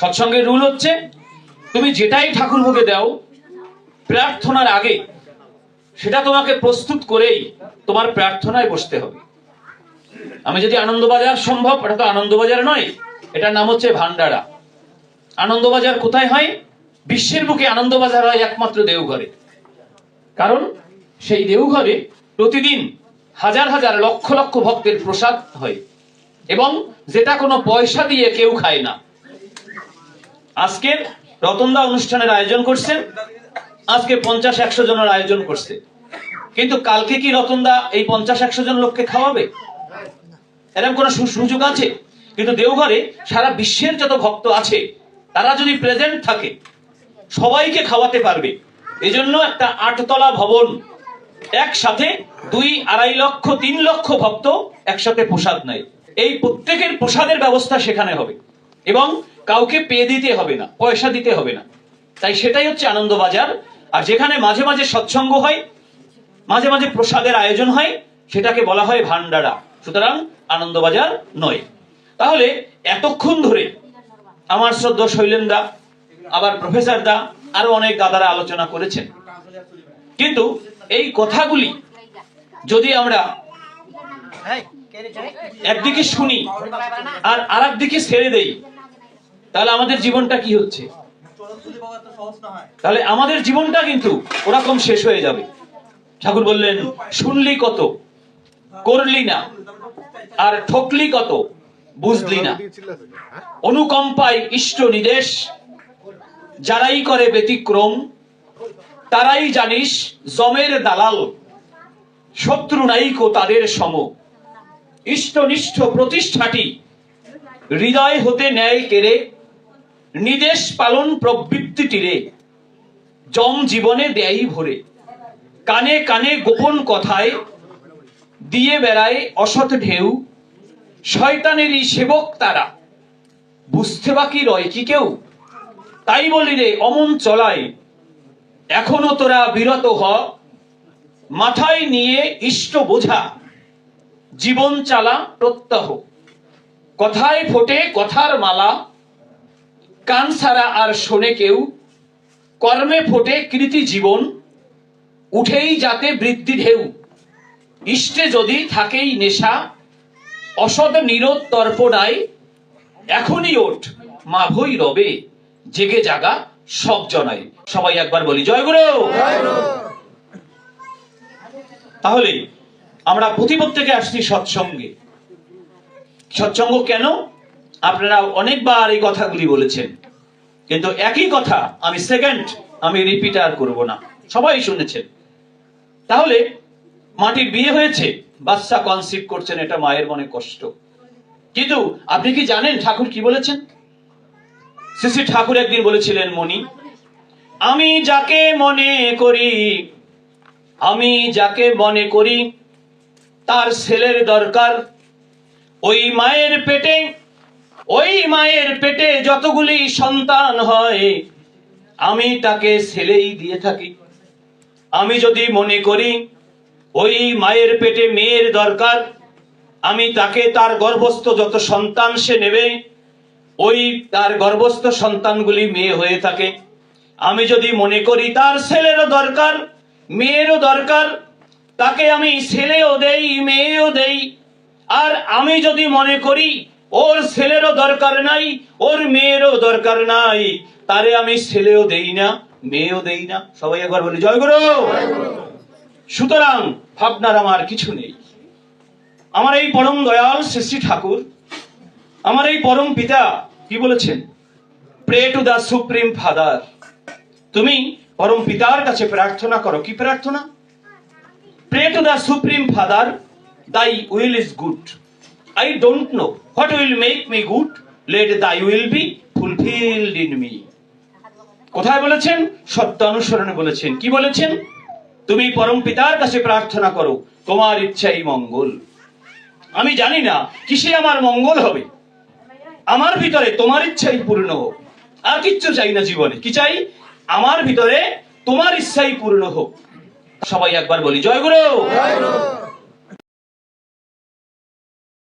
সৎসঙ্গের rule হচ্ছে, তুমি যেটাই ঠাকুর ভোগে দাও, প্রার্থনার আগে সেটা তোমাকে প্রস্তুত করেই তোমার প্রার্থনায় বসতে হবে। আমি যদি আনন্দবাজার সম্ভব, এটা তো আনন্দবাজার নয়, এটার নাম হচ্ছে ভান্ডারা আনন্দবাজার কোথায় হয়? বিশ্বের বুকে আনন্দবাজার হয় একমাত্র দেওঘরে। কারণ সেই দেওঘরে প্রতিদিন হাজার হাজার লক্ষ লক্ষ ভক্তের প্রসাদ হয় এবং যেটা কোনো পয়সা দিয়ে কেউ খায় না। আজকের রতনদা অনুষ্ঠানের আয়োজন করছেন। আজকে পঞ্চাশ একশো জনের আয়োজন করছে। কিন্তু কালকে কি রতনদা এই পঞ্চাশ একশো জন লোককে খাওয়াবে? এরকম কোনো সুযোগ আছে? কিন্তু দেওঘরে সারা বিশ্বের যত ভক্ত আছে, তারা যদি প্রেজেন্ট থাকে, সবাইকে খাওয়াতে পারবে। এজন্য একটা আটতলা ভবন, একসাথে দুই আড়াই লক্ষ, তিন লক্ষ ভক্ত একসাথে প্রসাদ নেয়। এই প্রত্যেকের প্রসাদের ব্যবস্থা সেখানে হবে। এবং কাউকে পে দিতে হবে না, পয়সা দিতে হবে না। তাই সেটাই হচ্ছে আনন্দবাজার। আর যেখানে মাঝে মাঝে সৎসঙ্গ হয়, মাঝে মাঝে প্রসাদের আয়োজন হয়, সেটাকে বলা হয় ভান্ডারা সুতরাং আনন্দবাজার নয়। তাহলে এতক্ষণ ধরে আমার শ্রদ্ধ শৈলেন দা আবার প্রফেসর দা আরও অনেক দাদারা আলোচনা করেছেন। কিন্তু এই কথাগুলি যদি আমরা একদিকে শুনি আর আর দিকে ছেড়ে দেই তাহলে আমাদের জীবনটা কি হচ্ছে? তাহলে আমাদের জীবনটা কিন্তু ওরকম শেষ হয়ে যাবে। ঠাকুর বললেন, শুনলি কত? করলি না। আর ঠকলি কত? বুঝলি না। অনুকম্পায় ইষ্ট নিদেশ, যারাই করে ব্যতিক্রম, তারাই জানিস জমের দালাল, শত্রু নাইকো তাদের সম। ইষ্টনিষ্ঠ প্রতিষ্ঠাটি হৃদয় হতে ন্যায় কেড়ে নিদেশ পালন প্রবৃত্তিটিরে জম জীবনে দেয়ই ভরে। কানে কানে গোপন কথায় দিয়ে বেড়ায় অসৎ ঢেউ। শয়তানেরই সেবক তারা। বুঝতে বাকি রয় কি কেউ? তাই বলি রে অমন চলায়, এখনও তোরা বিরত হ। মাথায় নিয়ে ইষ্ট বোঝা। জীবন চালা প্রত্যহ। কথায় ফোটে কথার মালা। কান ছাড়া আর শোনে কেউ কর্মে ফোটে কৃতি জীবন উঠেই যাতে বৃদ্ধি ঢেউ। ইষ্টে যদি থাকেই নেশা অসদ নিরোধ তর্পণায় এখনই ওঠ মা ভই রবে জেগে জাগা সব জনায়। সবাই একবার বলি জয় গুরু! তাহলে আমরা প্রতিপদ থেকে আসছি সৎসঙ্গে। সৎসঙ্গ কেন? আপনারা অনেকবার এই কথাগুলি বলেছেন। কিন্তু একই কথা আমি সেকেন্ড আমি রিপিট আর করব না। সবাই শুনেছেন। তাহলে মাটির বিয়ে হয়েছে, বাচ্চা কনসিভ করছেন, এটা মায়ের মনে কষ্ট। কিন্তু আপনি কি জানেন ঠাকুর কি বলেছেন? শ্রী ঠাকুর একদিন বলেছিলেন মনি আমি যাকে মনে করি, আমি যাকে মনে করি, তার ছেলের দরকার, ওই মায়ের পেটে ওই মায়ের পেটে যতগুলি সন্তান হয়, আমি তাকে ছেলেই দিয়ে থাকি। আমি যদি মনে করি, ওই মায়ের পেটে মেয়ের দরকার, আমি তাকে তার গর্ভস্থ যত সন্তান সে নেবে, ওই তার গর্ভস্থ সন্তানগুলি মেয়ে হয়ে থাকে। আমি যদি মনে করি তার ছেলেরও দরকার, মেয়েরও দরকার, তাকে আমি ছেলেও দেই, মেয়েও দেই, আর আমি যদি মনে করি ওর ছেলেরও দরকার নাই, ওর মেয়েরও দরকার নাই। তারে আমি ছেলেও দেই না, মেয়েও দেই না। সবাই একবার বলি, জয় গুরু। সুতরাং ভাবনার আমার কিছু নেই। আমার এই পরম দয়াল শ্রী ঠাকুর, আমার এই পরম পিতা কি বলেছেন? Pray to the supreme father তুমি পরম পিতার কাছে প্রার্থনা করো। কি প্রার্থনা? Pray to the supreme father thy will is good I don't know what will make me good let thy will be fulfilled in me কোথায় বলেছেন? সত্য অনুসরণে বলেছেন। কি বলেছেন? তুমি পরম পিতার কাছে প্রার্থনা করো, তোমার ইচ্ছাই মঙ্গল। আমি জানি না কিসে আমার মঙ্গল হবে। আমার ভিতরে তোমার ইচ্ছাই পূর্ণ হোক। আর কিচ্ছু চাই না জীবনে। কি চাই? আমার ভিতরে তোমার ইচ্ছাই পূর্ণ হোক। সবাই একবার বলি জয় গুরু!